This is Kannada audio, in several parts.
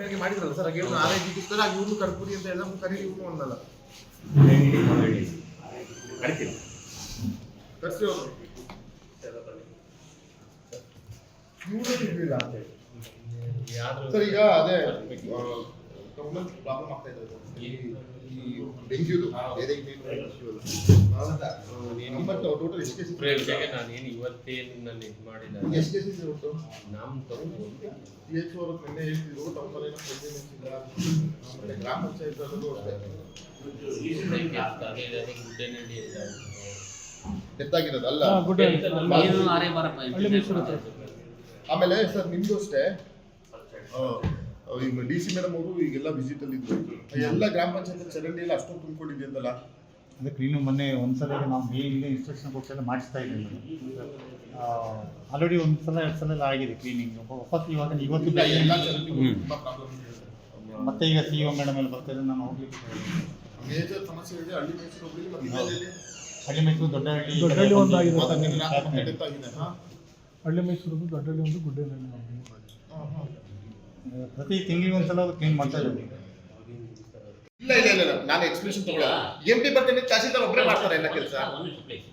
ಬೆಳಗ್ಗೆ ಮಾಡಿದ್ರಲ್ಲ ಸರ್ ಹಾಗೆ ಆರ್ ಐ ಸರ್ ಇವ್ರನ್ನು ಕರ್ಪೂರಿ ಅಂತ ಎಲ್ಲ ಕರಿ ಇವ್ರು ಒಂದಲ್ಲ. ಕರಿತೀನಿ ಕರ್ಸಿ ಅವರು ಇವ್ರು ಸರ್ ಈಗ ಅದೇ ಪ್ರಾಬ್ಲಮ್ ಆಗ್ತಾ ಇದೆ ಈ ಡೆಂಗ್ಯೂದು ಬೇರೆ ನಂಬರ್ ಟೋಟಲ್ ಎಷ್ಟು ಕೇಸ್ ಪ್ರಯೋಜನ ನಾನೇನು ಇವತ್ತೇನು ನಾನು ಇದು ಮಾಡಿಲ್ಲ. ಎಷ್ಟು ಕೇಸಸ್ ಉಂಟು ನಮ್ಮ ತಗೊಂಡು ಪಿ ಎಚ್ ಅವರು ನಿನ್ನೆ ಹೇಳ್ತಿದ್ರು ಟೌನಲ್ಲಿ ಏನೋ ಇಲ್ಲ ಆಮೇಲೆ ಗ್ರಾಮ ಪಂಚಾಯತ್ ಅಲ್ಲೂ? ಅಷ್ಟೇ. ಆಮೇಲೆ ಸರ್ ನಿಮ್ದು ಅಷ್ಟೇ? ಈಗ ಡಿ ಸಿ ಮೇಡಮ್ ಅವರು ಈಗೆಲ್ಲ ವಿಸಿಟ್ ಅಲ್ಲಿ ಇದ್ರು ಎಲ್ಲ ಗ್ರಾಮ ಪಂಚಾಯತ್ ಚರಂಡಿ ಎಲ್ಲ ಅಷ್ಟೊಂದು ತುಂಬಿಕೊಂಡಿದೆಯಂತಲ್ಲ ಅದಕ್ಕೆ ನೀನು ಮೊನ್ನೆ ಒಂದ್ಸಲ ನಾವು ಮೇಲಿಂದ ಇನ್ಸ್ಟ್ರಕ್ಷನ್ ಕೊಟ್ಟೆಲ್ಲ ಮಾಡಿಸ್ತಾ ಇದ್ದೀವಿ ಆಲ್ರೆಡಿ ಒಂದು ಸಲ ಎರಡು ಸಲ ಎಲ್ಲ ಆಗಿದೆ ಕ್ಲೀನಿಂಗ್ ವಾಪಸ್ ಇವಾಗ ಇವತ್ತು ಮತ್ತೆ ಈಗ ಸಿ ಒ ಮೇಡಮ್ ಎಲ್ಲ ಬರ್ತಾರೆ ನಾನು ಹೋಗ್ಲಿಕ್ಕೆ ಮೇಜರ್ ಸಮಸ್ಯೆ ಇದೆ ಹಳ್ಳಿ ಮೈಸೂರು ದೊಡ್ಡ ಹಳ್ಳಿ ಹಳ್ಳಿ ಮೈಸೂರು ದೊಡ್ಡಹಳ್ಳಿ ದೊಡ್ಡಹಳ್ಳಿ ಒಂದು ಆಗಿದೆ. ಹಳ್ಳಿ ಮೈಸೂರು ಒಂದು ಗುಡ್ಡೇನಹಳ್ಳಿ. ಒಂದು. ಹಾ, ಹಾ. ಪ್ರತಿ ತಿಂಗಳಿಗೆ ಒಂದ್ಸಲ ಕ್ಲೀನ್ ಮಾಡ್ತಾ ಇದ್ದೀವಿ ಇಲ್ಲ ಇಲ್ಲ ಇಲ್ಲ ಇಲ್ಲ. ನಾನು ಎಕ್ಸ್ಪ್ಲೇಷನ್ ತಗೊಳ್ಳ ಎಂ ಪಿ ಬರ್ತೇನೆ ತಹಸೀಲ್ದಾರ್ ಒಬ್ಬರೇ ಮಾಡ್ತಾರೆ ಎಲ್ಲ ಕೆಲಸ. ಒಂದು ನಿಮಿಷ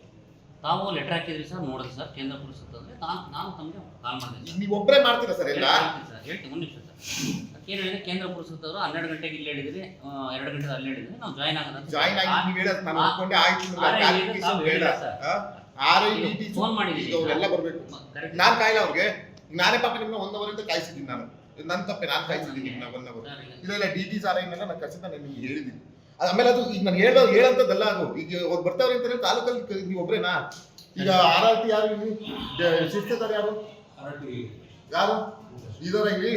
ತಾವು ಲೆಟರ್ ಹಾಕಿದ್ರಿ ಸರ್ ನೋಡಿದ್ರಿ ಸರ್ ಕೇಂದ್ರ ಪುರಸಭೆ ಅಂದ್ರೆ ನಾನು ನಾನು ತಮಗೆ ಕಾಲ್ ಮಾಡಿದೆ ನೀವು ಒಬ್ಬರೇ ಮಾಡ್ತೀರಾ ಸರ್ ಎಲ್ಲ? ಹೇಳ್ತೀನಿ ಸರ್ ಹೇಳ್ತೀನಿ ಒಂದು ನಿಮಿಷ ಸರ್. ಏನು ಹೇಳಿದ್ರೆ ಕೇಂದ್ರ ಪುರಸಭೆಯವರು ಹನ್ನೆರಡು ಗಂಟೆಗೆ ಇಲ್ಲಿ ಹೇಳಿದ್ರಿ ಎರಡು ಗಂಟೆ ಅಲ್ಲಿ ಹೇಳಿದ್ರಿ ನಾವು ಜಾಯ್ನ್ ಆಗೋದು ಜಾಯ್ನ್ ಆಗಿ ನೀವು ಹೇಳೋದು ನಾನು ಅನ್ಕೊಂಡೆ ಆಯ್ತು ಬೇಡ. ಆರ್ ಐ ಟಿ ಫೋನ್ ಮಾಡಿದ್ದೀನಿ ಎಲ್ಲ ಬರಬೇಕು. ನಾನು ನಾನ್ ಕಾಯಿಲ್ಲ ಅವ್ರಿಗೆ. ನಾನೇ ಪಾಪ ನಿಮ್ಮನ್ನ ಒಂದ್ ಅವರಿಂದ ಕಾಯಿಸಿದ್ದೀನಿ ನಾನು. ನನ್ನ ತಪ್ಪೆ ನಾನು ಕಾಯಿಸಿದ್ದೀನಿ ನಿಮ್ನ ಒನ್ ಅವರ್ ಇಲ್ಲ. ಇದೆಲ್ಲ ಡಿ ಟಿ ಸಾರ ಇನ್ನೆಲ್ಲ ನಾನು ಖಚಿತ ನಾನು ನಿಮ್ಗೆ ಹೇಳಿದ್ದೀನಿ. ಅದು ಆಮೇಲೆ ಅದು ಈಗ ನಾನು ಹೇಳೋ ಹೇಳಂತದ್ದಲ್ಲ ಅದು. ಈಗ ಅವ್ರು ಬರ್ತಾವ್ರೆ ಅಂತಾರೆ ತಾಲೂಕಲ್ಲಿ ನೀವು ಒಬ್ರೇನಾ? ಈಗ ಆರ್ ಆರ್ ಟಿ ಯಾರು ಇಲ್ಲಿ? ಶಿಸ್ತೆದಾರ ಯಾರು? ಯಾರು? ಇದಾರ ಇಲ್ಲಿ?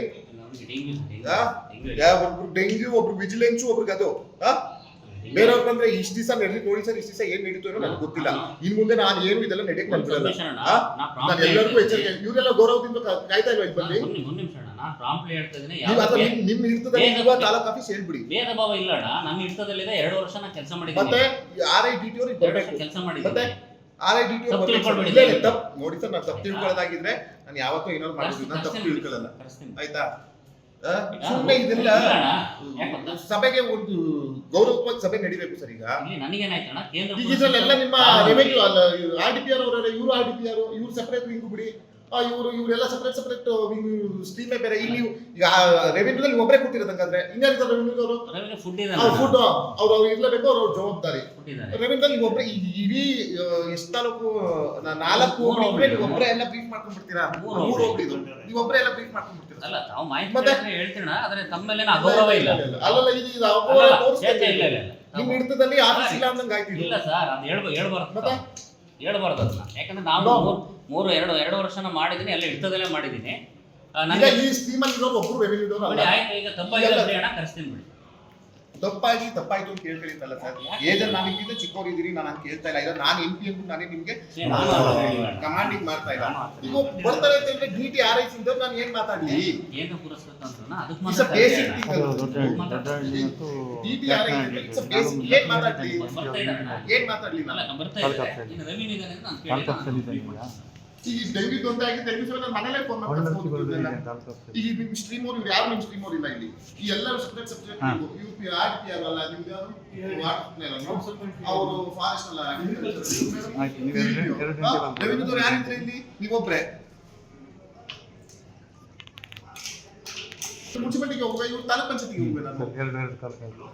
ನಮ್ಗೆ ಒಬ್ರು ಡೆಂಗ್ಯೂ ಒಬ್ರು ವಿಜಿಲೆನ್ಸ್ ಒಬ್ರಿಗೆ ಅದು. ಆ? ಬೇರೆಯವ್ರು ಬಂದ್ರೆ ಇಷ್ಟ ದಿವಸ ನಡೀಲಿ ನೋಡಿ ಸರ್ ಇಷ್ಟ ದಿವಸ ಏನ್ ನಡೀತು ಏನೋ ನನಗೆ ಗೊತ್ತಿಲ್ಲ. ಇನ್ ಮುಂದೆ ನಾನು ಏನು ಇದೆಲ್ಲ ನಡೆಯಕ್ಕೆ prompt ನಾನು ಎಲ್ಲರಿಗೂ. ಎಚ್ಚರಿಕೆ ಇವರೆಲ್ಲ ಗೌರವದಿಂದ ಕಾಯ್ತಾ ಇಲ್ವಾ ಇಲ್ಲಿ ಬಂದು ನಾನು ಪ್ರಾಂಪ್ಟ್ಲಿ ಹೇಳ್ತಾ ಇದ್ದೀನಿ ನೀವು ಅಥವಾ ಯಾವುದೇ ನಿಮ್ ನಿಮ್ ಇರ್ತದಲ್ಲಿ ಬೇಗ- ಇರುವ ತಾಲೂಕ್ ಆಫೀಸ್ ಹೇಳ್ಬಿಡಿ. ಭೇದ ಭಾವ ಇಲ್ಲ ಅಣ್ಣ ನಮ್ಮ ಹಿಡಿತದಲ್ಲಿದೆ ಎರಡು ವರ್ಷ ನಾನು ಕೆಲಸ ಮತ್ತೆ ಮಾಡಿದ್ದೀನಿ ಆರ್ ಐ ಡಿ ಟಿ ಅವ್ರಿಗೆ ಎರಡು ಕೆಲಸ ಮತ್ತೆ ಮಾಡಿದ್ದೀನಿ ಆರ್ ಐ ಡಿ ಟಿ ತಿಳ್ಕೊಳ್ಬೇಡಿ. ತಪ್ಪು. ನೋಡಿ ಸರ್ ನಾನು ತಪ್ಪು ತಿಳ್ಕೊಳ್ಳೋದಾಗಿದ್ರೆ ನಾನು ಯಾವತ್ತೂ ಏನಾದ್ರು ಮಾಡಿದ್ದೀನಿ ನಾನು ತಪ್ಪು. ತಿಳ್ಕೊಳ್ಳಲ್ಲ ಆಯ್ತಾ? ಸುಮ್ಮನೆ ಇದೆಲ್ಲ. ಸಭೆಗೆ ಒಂದು ಗೌರವವಾಗಿ ಸಭೆ ನಡಿಬೇಕು ಸರ್ ಈಗ. ಈಗ ಇದ್ರಲ್ಲೆಲ್ಲ ನಿಮ್ಮ ರೆವೆನ್ಯೂ ಅಲ್ಲ ಆರ್ ಡಿ ಪಿ ಆರ್ ಅವರೆಲ್ಲ ಇವರು ಆರ್ ಡಿ ಪಿ ಆರ್ ಇವ್ರು ಸಪ್ರೇಟ್ ಹಿಂಗ್ ಬಿಡಿ. ಇವರು ಇವರೆಲ್ಲ ಸಪ್ರೇಟ್ ಸಪ್ರೇಟ್ ಸ್ಟ್ರೀಮೇ ಬೇರೆ. ಇಲ್ಲಿ ಈಗ ರೆವಿನ್ಯೂದಲ್ಲಿ ಒಬ್ಬರೇ ಕೂತಿರೋದು ಹಂಗಾದ್ರೆ ಇನ್ಯಾರಿದ್ದಾರೆ ರೆವೆನ್ಯೂದವರು ರೆವೆನ್ಯೂ ಫುಡ್ ಫುಡ್ ಅವ್ರು? ಅವ್ರು ಇರ್ಲೇಬೇಕು ಅವ್ರ ಜವಾಬ್ದಾರಿ. ರೆವಿನ್ಯೂದಲ್ಲಿ ಒಬ್ಬರೇ ಇಡೀ ಎಷ್ಟು ತಾಲೂಕು ನಾಲ್ಕು ಒಬ್ಬರೇ ಎಲ್ಲ ಬ್ರೀಫ್ ಮಾಡ್ಕೊಂಡ್ಬಿಡ್ತೀರಾ? ಮೂರು. ಹೋಗ್ಲಿ ನೀವು ಒಬ್ಬರೇ ಎಲ್ಲ ಬ್ರೀಫ್ ಮಾಡ್ಕೊಂಡ್ಬಿಡ್ತೀರಾ? ಅಲ್ಲ ನಾವು ಮಾಹಿತಿ ಹೇಳ್ತೀಣ ಆದ್ರೆ ತಮ್ಮ ಮೇಲೆ ಅಗೌರವ ಇಲ್ಲ. ಅಲ್ಲಲ್ಲ ಇದು ಇದು ತೋರಿಸ್ತಾ ಇಲ್ಲ, ಇಲ್ಲ. ನಿಮ್ಮ ಹಿಡಿತದಲ್ಲಿ ಆಫೀಸ್ ಇಲ್ಲ ಅಂದಂಗೆ ಆಯ್ತು ಇಲ್ಲ ಸರ್ ಅದು ಹೇಳ್ಬೋ ಹೇಳ್ಬಾರ್ದು ಮತ್ತೆ? ಹೇಳ್ಬಾರ್ದು ಅದನ್ನ. ಯಾಕಂದ್ರೆ ನಾವು. ಮೂರು- ಎರಡು ಎರಡು ವರ್ಷನ ಮಾಡಿದೀನಿ ಎಲ್ಲ ಹಿಡಿತದಲ್ಲೇ ಮಾಡಿದ್ದೀನಿ. ಈಗ ಈ ಸ್ಕೀಮ್ ಅಲ್ಲಿ ಇರೋರು ಒಬ್ರು ರೆವೆನ್ಯೂ ಬಿಡಿ, ಅಲ್ಲ. ಆಯ್ತು ಈಗ ತಪ್ಪಾಗಿದೆ ಅಣ್ಣ ಕರೆಸ್ತೀನಿ ಬಿಡಿ. ತಪ್ಪಾಗಿ ತಪ್ಪಾಯ್ತು ಅಂತ ಕೇಳ್ಕೊಳ್ಳಿತ್ತಲ್ಲ ಸರ್? ಏಜಲ್ಲಿ ನಾನು ಇದ್ದಿದ್ದೆ ಚಿಕ್ಕವರಿದ್ದೀರಿ ನಾನು ಹಂಗೆ ಕೇಳ್ತಾ ಇಲ್ಲ. ನಾನು ಎಂ ಪಿ ಅಂತ ನಾನೇ ನಿಮ್ಗೆ. ಕಮಾಂಡಿಂಗ್ ಮಾಡ್ತಾ ಇಲ್ಲ ಈಗ ಬರ್ತಾರೆ ಅಂತ ಹೇಳಿದ್ರೆ ಡಿ ಟಿ ಆರ್ ಐ ಸಿಂದ ನಾನು ಏನ್ ಮಾತಾಡ್ಲಿ? ಪುರಸ್ಕೃತ ಅಂತ D T R I basic ಏನ್ ಮಾತಾಡ್ಲಿ. ಏನ್ ಮಾತಾಡ್ಲಿ ನಾನು? ಬರ್ತಾ ಇದ್ದಾರೆ ಇನ್ನು ರೆವಿನ್ಯೂ ಅಂತ ನಾನು ಕೇಳಿಲ್ಲ. ಈಗ ಈಗ ಡೆಂಗ್ಯೂ ತೊಂದರೆ ಆಗಿ ಡೆಂಗಿ ಸಲ ನಾನು ಮನೇಲೆ ಫೋನ್ ಈಗ ನಿಮ್ ಸ್ಟ್ರೀಮ್ ಅವ್ರು ಇವ್ರು ಯಾರು ನಿಮ್ ಸ್ಟ್ರೀಮ್ ಅವ್ರು ಇಲ್ಲ ಇಲ್ಲಿ? ಈ ಎಲ್ಲರೂ subject subject. U P R P ನಿಮ್ದು ಯಾರು? ಅವರು ಫಾರೆಸ್ಟ್ ಅಲ್ಲ. ರೆವಿನ್ಯೂದವ್ರು ಯಾರಿದ್ರೆ ಇಲ್ಲಿ? ನೀವೊಬ್ರೆ. ಮುನ್ಸಿಪಾಲಿಟಿಗೆ ಹೋಗ್ಬೇಕು ತಾಲೂಕ್ ಪಂಚಾಯತಿಗೆ ಹೋಗ್ಬೇಕು ಎರಡು ಎರಡು ತಾಲೂಕು.